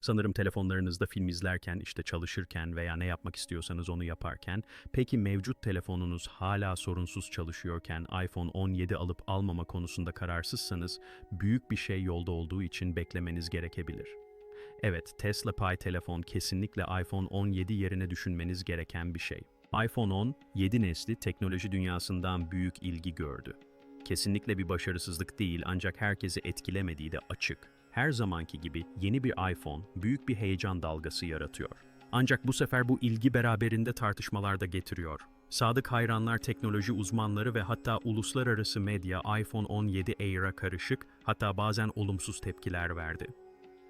Sanırım telefonlarınızda film izlerken, işte çalışırken veya ne yapmak istiyorsanız onu yaparken, peki mevcut telefonunuz hala sorunsuz çalışıyorken iPhone 17 alıp almama konusunda kararsızsanız, büyük bir şey yolda olduğu için beklemeniz gerekebilir. Evet, Tesla Pi telefon kesinlikle iPhone 17 yerine düşünmeniz gereken bir şey. iPhone 10, 7 nesli teknoloji dünyasından büyük ilgi gördü. Kesinlikle bir başarısızlık değil ancak herkesi etkilemediği de açık. Her zamanki gibi yeni bir iPhone büyük bir heyecan dalgası yaratıyor. Ancak bu sefer bu ilgi beraberinde tartışmalar da getiriyor. Sadık hayranlar, teknoloji uzmanları ve hatta uluslararası medya iPhone 17 Air'a karışık, hatta bazen olumsuz tepkiler verdi.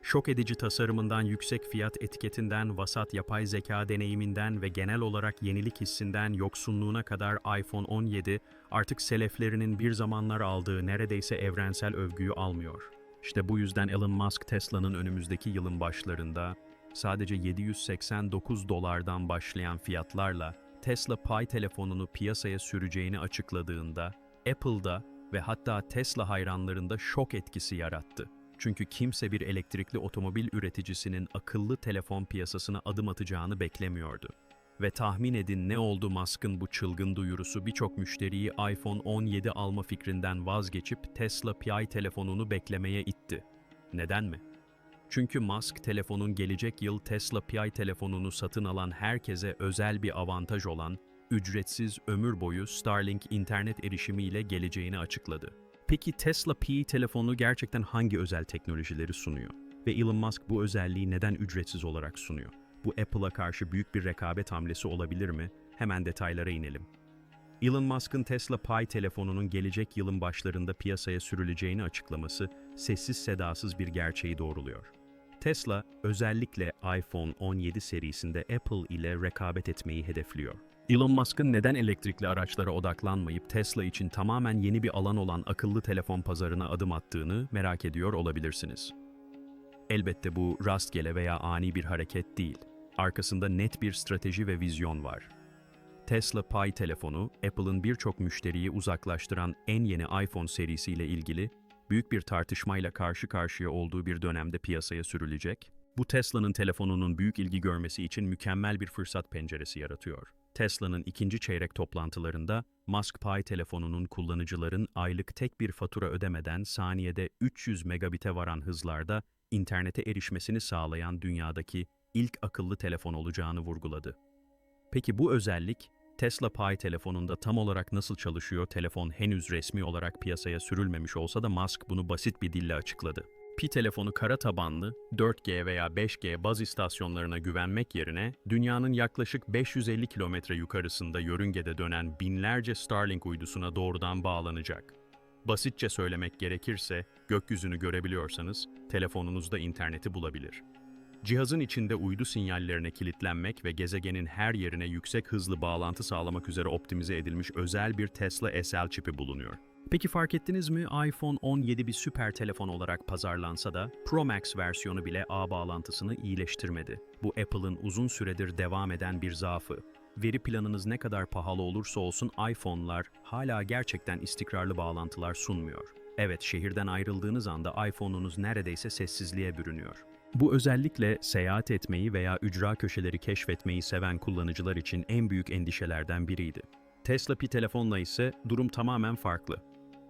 Şok edici tasarımından yüksek fiyat etiketinden, vasat yapay zeka deneyiminden ve genel olarak yenilik hissinden yoksunluğuna kadar iPhone 17 artık seleflerinin bir zamanlar aldığı neredeyse evrensel övgüyü almıyor. İşte bu yüzden Elon Musk Tesla'nın önümüzdeki yılın başlarında sadece 789 dolardan başlayan fiyatlarla Tesla Pi telefonunu piyasaya süreceğini açıkladığında Apple'da ve hatta Tesla hayranlarında şok etkisi yarattı. Çünkü kimse bir elektrikli otomobil üreticisinin akıllı telefon piyasasına adım atacağını beklemiyordu. Ve tahmin edin ne oldu Musk'ın bu çılgın duyurusu birçok müşteriyi iPhone 17 alma fikrinden vazgeçip Tesla Pi telefonunu beklemeye itti. Neden mi? Çünkü Musk telefonun gelecek yıl Tesla Pi telefonunu satın alan herkese özel bir avantaj olan ücretsiz ömür boyu Starlink internet erişimiyle geleceğini açıkladı. Peki Tesla Pi telefonu gerçekten hangi özel teknolojileri sunuyor? Ve Elon Musk bu özelliği neden ücretsiz olarak sunuyor? Bu Apple'a karşı büyük bir rekabet hamlesi olabilir mi? Hemen detaylara inelim. Elon Musk'ın Tesla Pi telefonunun gelecek yılın başlarında piyasaya sürüleceğini açıklaması sessiz sedasız bir gerçeği doğruluyor. Tesla özellikle iPhone 17 serisinde Apple ile rekabet etmeyi hedefliyor. Elon Musk'ın neden elektrikli araçlara odaklanmayıp Tesla için tamamen yeni bir alan olan akıllı telefon pazarına adım attığını merak ediyor olabilirsiniz. Elbette bu rastgele veya ani bir hareket değil. Arkasında net bir strateji ve vizyon var. Tesla Pi telefonu, Apple'ın birçok müşteriyi uzaklaştıran en yeni iPhone serisiyle ilgili büyük bir tartışmayla karşı karşıya olduğu bir dönemde piyasaya sürülecek. Bu Tesla'nın telefonunun büyük ilgi görmesi için mükemmel bir fırsat penceresi yaratıyor. Tesla'nın ikinci çeyrek toplantılarında Musk Pi telefonunun kullanıcıların aylık tek bir fatura ödemeden saniyede 300 megabite varan hızlarda internete erişmesini sağlayan dünyadaki ilk akıllı telefon olacağını vurguladı. Peki bu özellik Tesla Pi telefonunda tam olarak nasıl çalışıyor? Telefon henüz resmi olarak piyasaya sürülmemiş olsa da Musk bunu basit bir dille açıkladı. Pi telefonu kara tabanlı 4G veya 5G baz istasyonlarına güvenmek yerine dünyanın yaklaşık 550 kilometre yukarısında yörüngede dönen binlerce Starlink uydusuna doğrudan bağlanacak. Basitçe söylemek gerekirse, gökyüzünü görebiliyorsanız telefonunuzda interneti bulabilir. Cihazın içinde uydu sinyallerine kilitlenmek ve gezegenin her yerine yüksek hızlı bağlantı sağlamak üzere optimize edilmiş özel bir Tesla SL çipi bulunuyor. Peki fark ettiniz mi iPhone 17 bir süper telefon olarak pazarlansa da Pro Max versiyonu bile ağ bağlantısını iyileştirmedi. Bu Apple'ın uzun süredir devam eden bir zaafı. Veri planınız ne kadar pahalı olursa olsun iPhone'lar hala gerçekten istikrarlı bağlantılar sunmuyor. Evet, şehirden ayrıldığınız anda iPhone'unuz neredeyse sessizliğe bürünüyor. Bu özellikle seyahat etmeyi veya ücra köşeleri keşfetmeyi seven kullanıcılar için en büyük endişelerden biriydi. Tesla Pi telefonla ise durum tamamen farklı.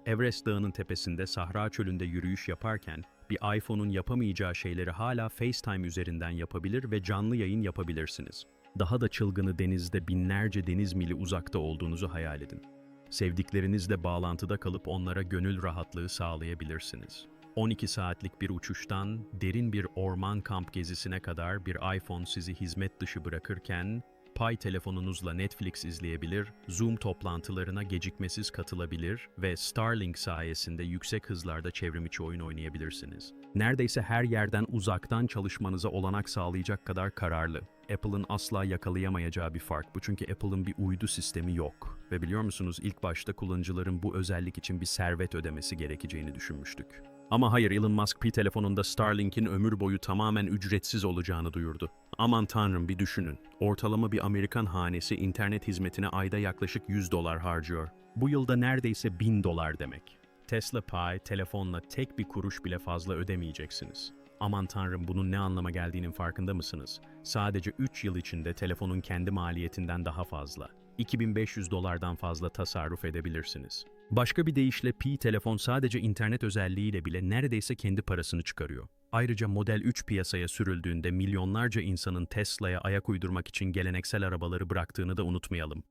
Everest Dağı'nın tepesinde Sahra Çölü'nde yürüyüş yaparken bir iPhone'un yapamayacağı şeyleri hala FaceTime üzerinden yapabilir ve canlı yayın yapabilirsiniz. Daha da çılgını denizde binlerce deniz mili uzakta olduğunuzu hayal edin. Sevdiklerinizle bağlantıda kalıp onlara gönül rahatlığı sağlayabilirsiniz. 12 saatlik bir uçuştan derin bir orman kamp gezisine kadar bir iPhone sizi hizmet dışı bırakırken Pi telefonunuzla Netflix izleyebilir, Zoom toplantılarına gecikmesiz katılabilir ve Starlink sayesinde yüksek hızlarda çevrimiçi oyun oynayabilirsiniz. Neredeyse her yerden uzaktan çalışmanıza olanak sağlayacak kadar kararlı. Apple'ın asla yakalayamayacağı bir fark bu çünkü Apple'ın bir uydu sistemi yok. Ve biliyor musunuz ilk başta kullanıcıların bu özellik için bir servet ödemesi gerekeceğini düşünmüştük. Ama hayır Elon Musk Pi telefonunda Starlink'in ömür boyu tamamen ücretsiz olacağını duyurdu. Aman tanrım bir düşünün. Ortalama bir Amerikan hanesi internet hizmetine ayda yaklaşık 100 dolar harcıyor. Bu yılda neredeyse 1000 dolar demek. Tesla Pi telefonla tek bir kuruş bile fazla ödemeyeceksiniz. Aman tanrım bunun ne anlama geldiğinin farkında mısınız? Sadece 3 yıl içinde telefonun kendi maliyetinden daha fazla. 2500 dolardan fazla tasarruf edebilirsiniz. Başka bir deyişle Pi telefon sadece internet özelliğiyle bile neredeyse kendi parasını çıkarıyor. Ayrıca Model 3 piyasaya sürüldüğünde milyonlarca insanın Tesla'ya ayak uydurmak için geleneksel arabaları bıraktığını da unutmayalım.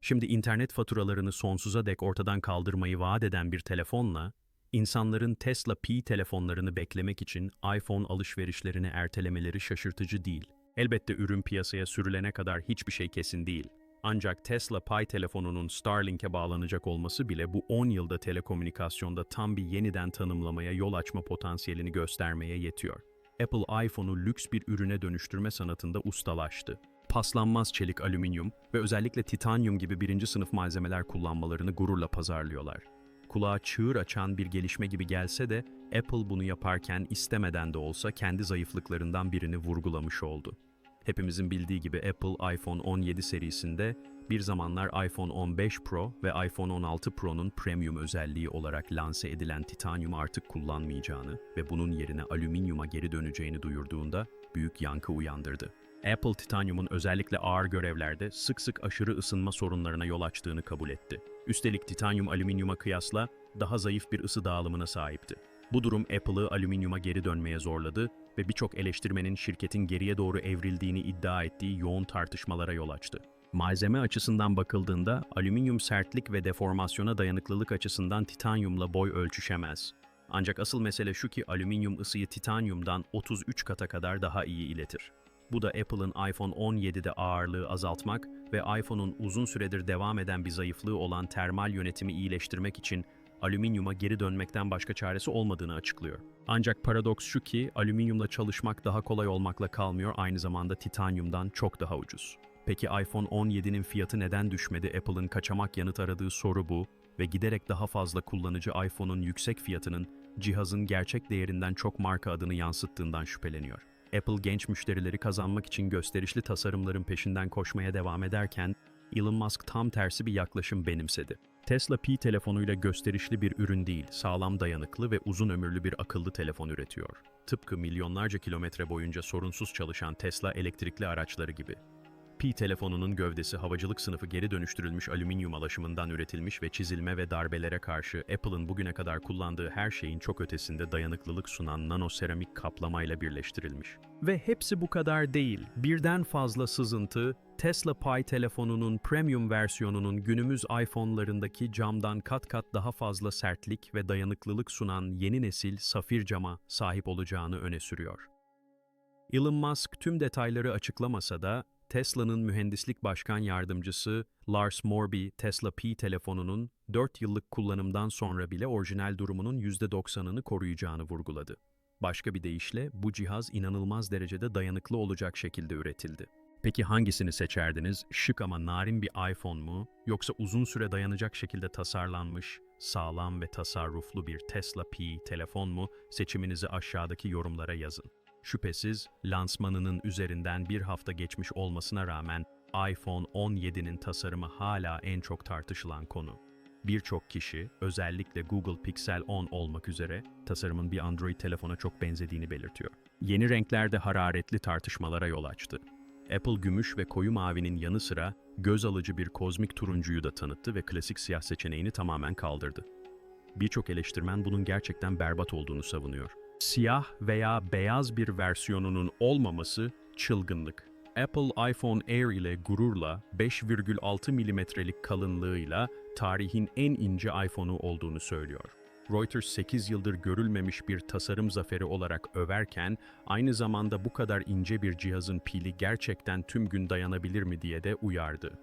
Şimdi internet faturalarını sonsuza dek ortadan kaldırmayı vaat eden bir telefonla, insanların Tesla Pi telefonlarını beklemek için iPhone alışverişlerini ertelemeleri şaşırtıcı değil. Elbette ürün piyasaya sürülene kadar hiçbir şey kesin değil. Ancak Tesla Pi telefonunun Starlink'e bağlanacak olması bile bu 10 yılda telekomünikasyonda tam bir yeniden tanımlamaya yol açma potansiyelini göstermeye yetiyor. Apple iPhone'u lüks bir ürüne dönüştürme sanatında ustalaştı. Paslanmaz çelik alüminyum ve özellikle titanyum gibi birinci sınıf malzemeler kullanmalarını gururla pazarlıyorlar. Kulağa çığır açan bir gelişme gibi gelse de Apple bunu yaparken istemeden de olsa kendi zayıflıklarından birini vurgulamış oldu. Hepimizin bildiği gibi Apple iPhone 17 serisinde bir zamanlar iPhone 15 Pro ve iPhone 16 Pro'nun premium özelliği olarak lanse edilen titanyum artık kullanmayacağını ve bunun yerine alüminyuma geri döneceğini duyurduğunda büyük yankı uyandırdı. Apple titanyumun özellikle ağır görevlerde sık sık aşırı ısınma sorunlarına yol açtığını kabul etti. Üstelik titanyum alüminyuma kıyasla daha zayıf bir ısı dağılımına sahipti. Bu durum Apple'ı alüminyuma geri dönmeye zorladı ve birçok eleştirmenin şirketin geriye doğru evrildiğini iddia ettiği yoğun tartışmalara yol açtı. Malzeme açısından bakıldığında alüminyum sertlik ve deformasyona dayanıklılık açısından titanyumla boy ölçüşemez. Ancak asıl mesele şu ki alüminyum ısıyı titanyumdan 33 kata kadar daha iyi iletir. Bu da Apple'ın iPhone 17'de ağırlığı azaltmak ve iPhone'un uzun süredir devam eden bir zayıflığı olan termal yönetimi iyileştirmek için alüminyuma geri dönmekten başka çaresi olmadığını açıklıyor. Ancak paradoks şu ki alüminyumla çalışmak daha kolay olmakla kalmıyor, aynı zamanda titanyumdan çok daha ucuz. Peki iPhone 17'nin fiyatı neden düşmedi? Apple'ın kaçamak yanıt aradığı soru bu ve giderek daha fazla kullanıcı iPhone'un yüksek fiyatının cihazın gerçek değerinden çok marka adını yansıttığından şüpheleniyor. Apple genç müşterileri kazanmak için gösterişli tasarımların peşinden koşmaya devam ederken Elon Musk tam tersi bir yaklaşım benimsedi. Tesla Pi telefonuyla gösterişli bir ürün değil, sağlam dayanıklı ve uzun ömürlü bir akıllı telefon üretiyor. Tıpkı milyonlarca kilometre boyunca sorunsuz çalışan Tesla elektrikli araçları gibi. Pi telefonunun gövdesi havacılık sınıfı geri dönüştürülmüş alüminyum alaşımından üretilmiş ve çizilme ve darbelere karşı Apple'ın bugüne kadar kullandığı her şeyin çok ötesinde dayanıklılık sunan nanoseramik kaplamayla birleştirilmiş. Ve hepsi bu kadar değil. Birden fazla sızıntı, Tesla Pi telefonunun premium versiyonunun günümüz iPhone'larındaki camdan kat kat daha fazla sertlik ve dayanıklılık sunan yeni nesil safir cama sahip olacağını öne sürüyor. Elon Musk tüm detayları açıklamasa da Tesla'nın mühendislik başkan yardımcısı Lars Morby, Tesla Pi telefonunun 4 yıllık kullanımdan sonra bile orijinal durumunun %90'ını koruyacağını vurguladı. Başka bir deyişle bu cihaz inanılmaz derecede dayanıklı olacak şekilde üretildi. Peki hangisini seçerdiniz? Şık ama narin bir iPhone mu? Yoksa uzun süre dayanacak şekilde tasarlanmış, sağlam ve tasarruflu bir Tesla Pi telefon mu? Seçiminizi aşağıdaki yorumlara yazın. Şüphesiz lansmanının üzerinden bir hafta geçmiş olmasına rağmen iPhone 17'nin tasarımı hala en çok tartışılan konu. Birçok kişi, özellikle Google Pixel 10 olmak üzere, tasarımın bir Android telefona çok benzediğini belirtiyor. Yeni renkler de hararetli tartışmalara yol açtı. Apple gümüş ve koyu mavinin yanı sıra göz alıcı bir kozmik turuncuyu da tanıttı ve klasik siyah seçeneğini tamamen kaldırdı. Birçok eleştirmen bunun gerçekten berbat olduğunu savunuyor. Siyah veya beyaz bir versiyonunun olmaması çılgınlık. Apple iPhone Air ile gururla 5,6 milimetrelik kalınlığıyla tarihin en ince iPhone'u olduğunu söylüyor. Reuters 8 yıldır görülmemiş bir tasarım zaferi olarak överken aynı zamanda bu kadar ince bir cihazın pili gerçekten tüm gün dayanabilir mi diye de uyardı.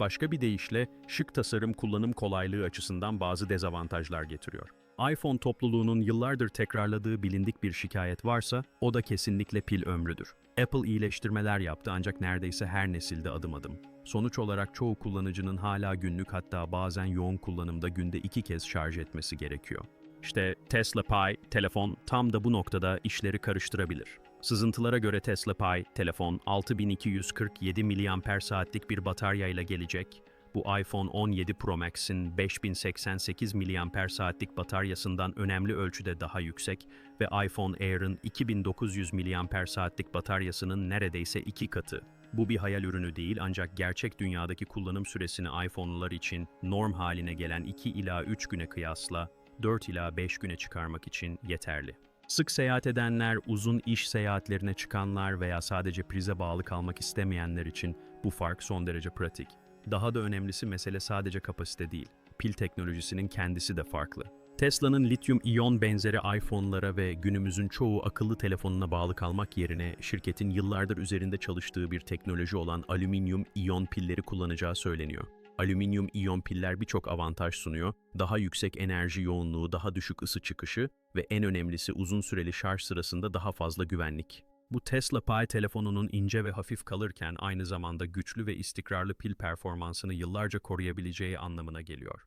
Başka bir deyişle şık tasarım kullanım kolaylığı açısından bazı dezavantajlar getiriyor. iPhone topluluğunun yıllardır tekrarladığı bilindik bir şikayet varsa o da kesinlikle pil ömrüdür. Apple iyileştirmeler yaptı ancak neredeyse her nesilde adım adım. Sonuç olarak çoğu kullanıcının hala günlük hatta bazen yoğun kullanımda günde iki kez şarj etmesi gerekiyor. İşte Tesla Pi telefon tam da bu noktada işleri karıştırabilir. Sızıntılara göre Tesla Pi telefon 6247 mAh saatlik bir bataryayla gelecek. Bu iPhone 17 Pro Max'in 5088 mAh'lik bataryasından önemli ölçüde daha yüksek ve iPhone Air'ın 2900 mAh'lik bataryasının neredeyse iki katı. Bu bir hayal ürünü değil ancak gerçek dünyadaki kullanım süresini iPhone'lar için norm haline gelen 2 ila 3 güne kıyasla 4 ila 5 güne çıkarmak için yeterli. Sık seyahat edenler, uzun iş seyahatlerine çıkanlar veya sadece prize bağlı kalmak istemeyenler için bu fark son derece pratik. Daha da önemlisi mesele sadece kapasite değil. Pil teknolojisinin kendisi de farklı. Tesla'nın lityum iyon benzeri iPhone'lara ve günümüzün çoğu akıllı telefonuna bağlı kalmak yerine şirketin yıllardır üzerinde çalıştığı bir teknoloji olan alüminyum iyon pilleri kullanacağı söyleniyor. Alüminyum iyon piller birçok avantaj sunuyor. Daha yüksek enerji yoğunluğu, daha düşük ısı çıkışı ve en önemlisi uzun süreli şarj sırasında daha fazla güvenlik. Bu Tesla Pi telefonunun ince ve hafif kalırken aynı zamanda güçlü ve istikrarlı pil performansını yıllarca koruyabileceği anlamına geliyor.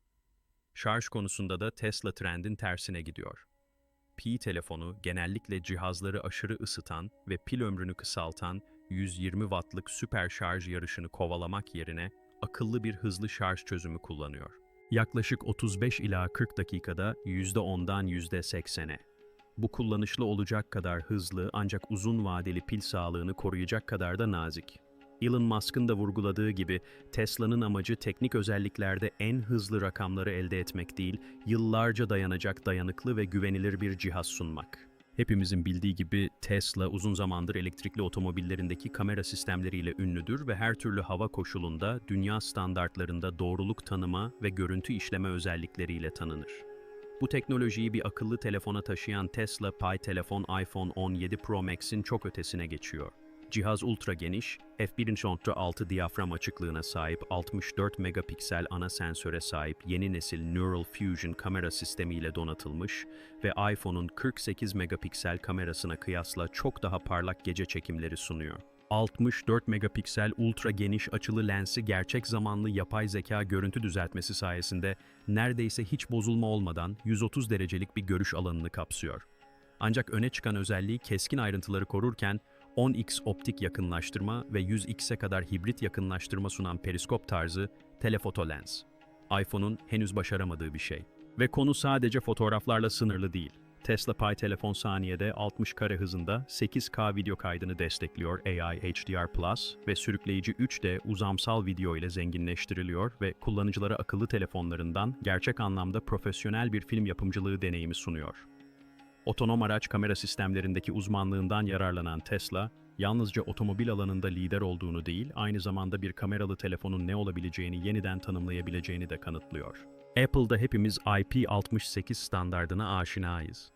Şarj konusunda da Tesla trendin tersine gidiyor. Pi telefonu genellikle cihazları aşırı ısıtan ve pil ömrünü kısaltan 120 wattlık süper şarj yarışını kovalamak yerine akıllı bir hızlı şarj çözümü kullanıyor. Yaklaşık 35 ila 40 dakikada %10'dan %80'e. Bu kullanışlı olacak kadar hızlı ancak uzun vadeli pil sağlığını koruyacak kadar da nazik. Elon Musk'ın da vurguladığı gibi Tesla'nın amacı teknik özelliklerde en hızlı rakamları elde etmek değil, yıllarca dayanacak dayanıklı ve güvenilir bir cihaz sunmak. Hepimizin bildiği gibi Tesla uzun zamandır elektrikli otomobillerindeki kamera sistemleriyle ünlüdür ve her türlü hava koşulunda dünya standartlarında doğruluk tanıma ve görüntü işleme özellikleriyle tanınır. Bu teknolojiyi bir akıllı telefona taşıyan Tesla Pi telefon iPhone 17 Pro Max'in çok ötesine geçiyor. Cihaz ultra geniş, f1.6 diyafram açıklığına sahip 64 megapiksel ana sensöre sahip yeni nesil Neural Fusion kamera sistemiyle donatılmış ve iPhone'un 48 megapiksel kamerasına kıyasla çok daha parlak gece çekimleri sunuyor. 64 megapiksel ultra geniş açılı lensi gerçek zamanlı yapay zeka görüntü düzeltmesi sayesinde neredeyse hiç bozulma olmadan 130 derecelik bir görüş alanını kapsıyor. Ancak öne çıkan özelliği keskin ayrıntıları korurken 10x optik yakınlaştırma ve 100x'e kadar hibrit yakınlaştırma sunan periskop tarzı telefoto lens. iPhone'un henüz başaramadığı bir şey. Ve konu sadece fotoğraflarla sınırlı değil. Tesla Pi telefon saniyede 60 kare hızında 8K video kaydını destekliyor AI HDR Plus ve sürükleyici 3D uzamsal video ile zenginleştiriliyor ve kullanıcılara akıllı telefonlarından gerçek anlamda profesyonel bir film yapımcılığı deneyimi sunuyor. Otonom araç kamera sistemlerindeki uzmanlığından yararlanan Tesla, yalnızca otomobil alanında lider olduğunu değil, aynı zamanda bir kameralı telefonun ne olabileceğini yeniden tanımlayabileceğini de kanıtlıyor. Apple'da hepimiz IP68 standardına aşinayız.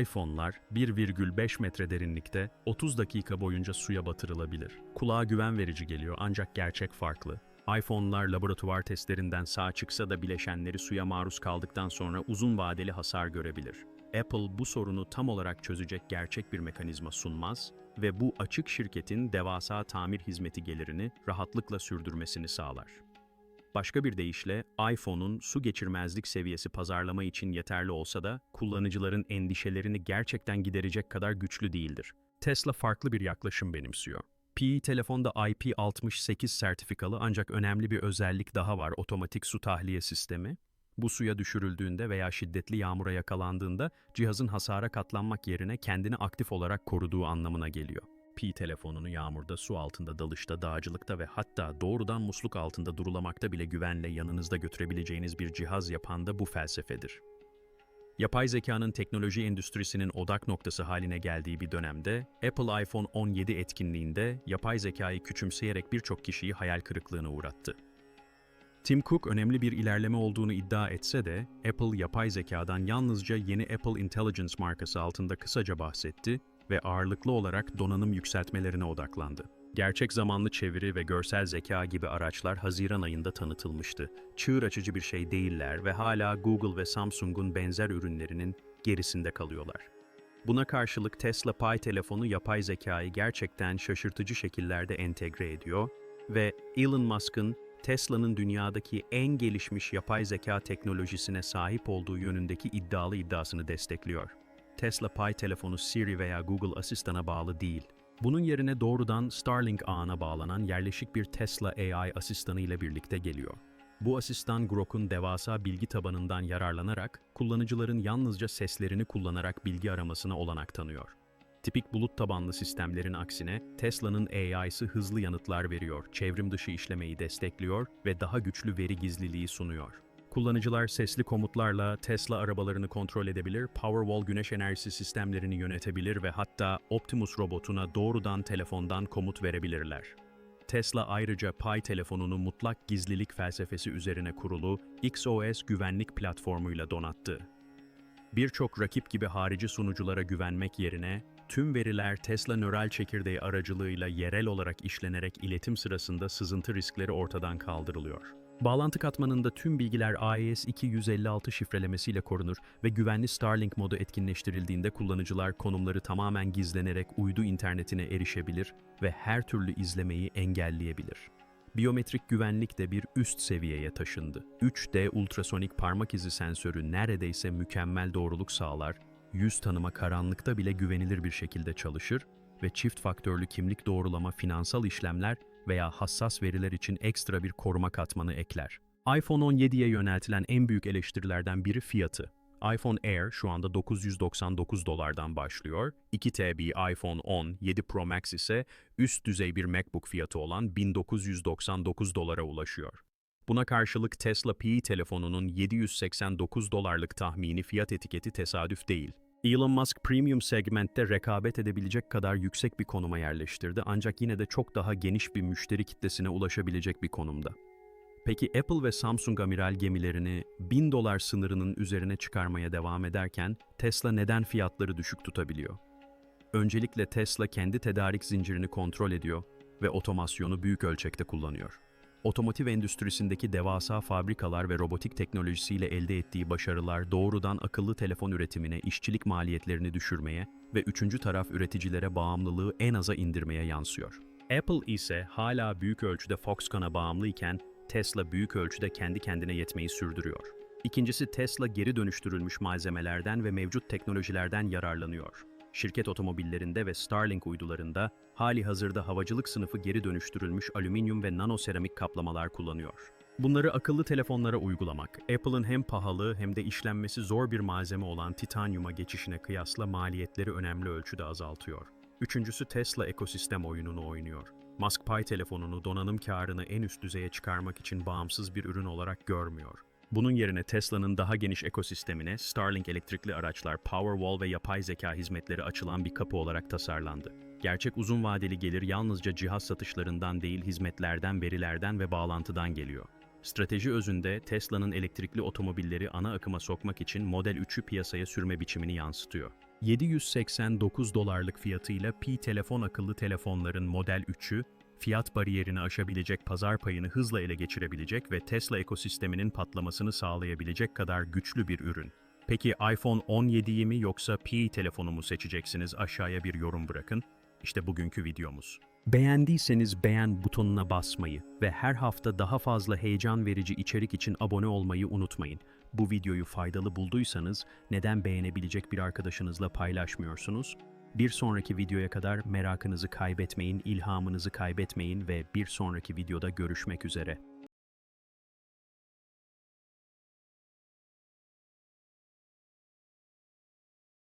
iPhone'lar 1,5 metre derinlikte 30 dakika boyunca suya batırılabilir. Kulağa güven verici geliyor ancak gerçek farklı. iPhone'lar laboratuvar testlerinden sağ çıksa da bileşenleri suya maruz kaldıktan sonra uzun vadeli hasar görebilir. Apple bu sorunu tam olarak çözecek gerçek bir mekanizma sunmaz ve bu açık şirketin devasa tamir hizmeti gelirini rahatlıkla sürdürmesini sağlar. Başka bir deyişle iPhone'un su geçirmezlik seviyesi pazarlama için yeterli olsa da kullanıcıların endişelerini gerçekten giderecek kadar güçlü değildir. Tesla farklı bir yaklaşım benimsiyor. Pi telefonda IP68 sertifikalı ancak önemli bir özellik daha var otomatik su tahliye sistemi. Bu suya düşürüldüğünde veya şiddetli yağmura yakalandığında cihazın hasara katlanmak yerine kendini aktif olarak koruduğu anlamına geliyor. Pi telefonunu yağmurda, su altında, dalışta, dağcılıkta ve hatta doğrudan musluk altında durulamakta bile güvenle yanınızda götürebileceğiniz bir cihaz yapan da bu felsefedir. Yapay zekanın teknoloji endüstrisinin odak noktası haline geldiği bir dönemde, Apple iPhone 17 etkinliğinde yapay zekayı küçümseyerek birçok kişiyi hayal kırıklığına uğrattı. Tim Cook önemli bir ilerleme olduğunu iddia etse de, Apple yapay zekadan yalnızca yeni Apple Intelligence markası altında kısaca bahsetti ve ağırlıklı olarak donanım yükseltmelerine odaklandı. Gerçek zamanlı çeviri ve görsel zeka gibi araçlar Haziran ayında tanıtılmıştı. Çığır açıcı bir şey değiller ve hala Google ve Samsung'un benzer ürünlerinin gerisinde kalıyorlar. Buna karşılık Tesla Pi telefonu yapay zekayı gerçekten şaşırtıcı şekillerde entegre ediyor ve Elon Musk'ın Tesla'nın dünyadaki en gelişmiş yapay zeka teknolojisine sahip olduğu yönündeki iddialı iddiasını destekliyor. Tesla Pi telefonu Siri veya Google Asistan'a bağlı değil. Bunun yerine doğrudan Starlink ağına bağlanan yerleşik bir Tesla AI asistanı ile birlikte geliyor. Bu asistan Grok'un devasa bilgi tabanından yararlanarak kullanıcıların yalnızca seslerini kullanarak bilgi aramasına olanak tanıyor. Tipik bulut tabanlı sistemlerin aksine Tesla'nın AI'sı hızlı yanıtlar veriyor, çevrim dışı işlemeyi destekliyor ve daha güçlü veri gizliliği sunuyor. Kullanıcılar sesli komutlarla Tesla arabalarını kontrol edebilir, Powerwall güneş enerjisi sistemlerini yönetebilir ve hatta Optimus robotuna doğrudan telefondan komut verebilirler. Tesla ayrıca Pi telefonunu mutlak gizlilik felsefesi üzerine kurulu XOS güvenlik platformuyla donattı. Birçok rakip gibi harici sunuculara güvenmek yerine, tüm veriler Tesla nöral çekirdeği aracılığıyla yerel olarak işlenerek iletim sırasında sızıntı riskleri ortadan kaldırılıyor. Bağlantı katmanında tüm bilgiler AES-256 şifrelemesiyle korunur ve güvenli Starlink modu etkinleştirildiğinde kullanıcılar konumları tamamen gizlenerek uydu internetine erişebilir ve her türlü izlemeyi engelleyebilir. Biyometrik güvenlik de bir üst seviyeye taşındı. 3D ultrasonik parmak izi sensörü neredeyse mükemmel doğruluk sağlar, yüz tanıma karanlıkta bile güvenilir bir şekilde çalışır ve çift faktörlü kimlik doğrulama finansal işlemler veya hassas veriler için ekstra bir koruma katmanı ekler. iPhone 17'ye yöneltilen en büyük eleştirilerden biri fiyatı. iPhone Air şu anda 999 dolardan başlıyor. 2TB iPhone 10 7 Pro Max ise üst düzey bir MacBook fiyatı olan 1999 dolara ulaşıyor. Buna karşılık Tesla Pi telefonunun 789 dolarlık tahmini fiyat etiketi tesadüf değil. Elon Musk premium segmentte rekabet edebilecek kadar yüksek bir konuma yerleştirdi ancak yine de çok daha geniş bir müşteri kitlesine ulaşabilecek bir konumda. Peki Apple ve Samsung amiral gemilerini 1000 dolar sınırının üzerine çıkarmaya devam ederken Tesla neden fiyatları düşük tutabiliyor? Öncelikle Tesla kendi tedarik zincirini kontrol ediyor ve otomasyonu büyük ölçekte kullanıyor. Otomotiv endüstrisindeki devasa fabrikalar ve robotik teknolojisiyle elde ettiği başarılar doğrudan akıllı telefon üretimine, işçilik maliyetlerini düşürmeye ve üçüncü taraf üreticilere bağımlılığı en aza indirmeye yansıyor. Apple ise hala büyük ölçüde Foxconn'a bağımlı iken Tesla büyük ölçüde kendi kendine yetmeyi sürdürüyor. İkincisi Tesla geri dönüştürülmüş malzemelerden ve mevcut teknolojilerden yararlanıyor. Şirket otomobillerinde ve Starlink uydularında hali hazırda havacılık sınıfı geri dönüştürülmüş alüminyum ve nanoseramik kaplamalar kullanıyor. Bunları akıllı telefonlara uygulamak, Apple'ın hem pahalı hem de işlenmesi zor bir malzeme olan titanyuma geçişine kıyasla maliyetleri önemli ölçüde azaltıyor. Üçüncüsü Tesla ekosistem oyununu oynuyor. Musk Pi telefonunu donanım karını en üst düzeye çıkarmak için bağımsız bir ürün olarak görmüyor. Bunun yerine Tesla'nın daha geniş ekosistemine Starlink elektrikli araçlar, Powerwall ve yapay zeka hizmetleri açılan bir kapı olarak tasarlandı. Gerçek uzun vadeli gelir yalnızca cihaz satışlarından değil hizmetlerden, verilerden ve bağlantıdan geliyor. Strateji özünde Tesla'nın elektrikli otomobilleri ana akıma sokmak için Model 3'ü piyasaya sürme biçimini yansıtıyor. 789 dolarlık fiyatıyla Pi telefon akıllı telefonların Model 3'ü, fiyat bariyerini aşabilecek pazar payını hızla ele geçirebilecek ve Tesla ekosisteminin patlamasını sağlayabilecek kadar güçlü bir ürün. Peki iPhone 17'yi mi yoksa Pi telefonu mu seçeceksiniz aşağıya bir yorum bırakın. İşte bugünkü videomuz. Beğendiyseniz beğen butonuna basmayı ve her hafta daha fazla heyecan verici içerik için abone olmayı unutmayın. Bu videoyu faydalı bulduysanız neden beğenebilecek bir arkadaşınızla paylaşmıyorsunuz? Bir sonraki videoya kadar merakınızı kaybetmeyin, ilhamınızı kaybetmeyin ve bir sonraki videoda görüşmek üzere.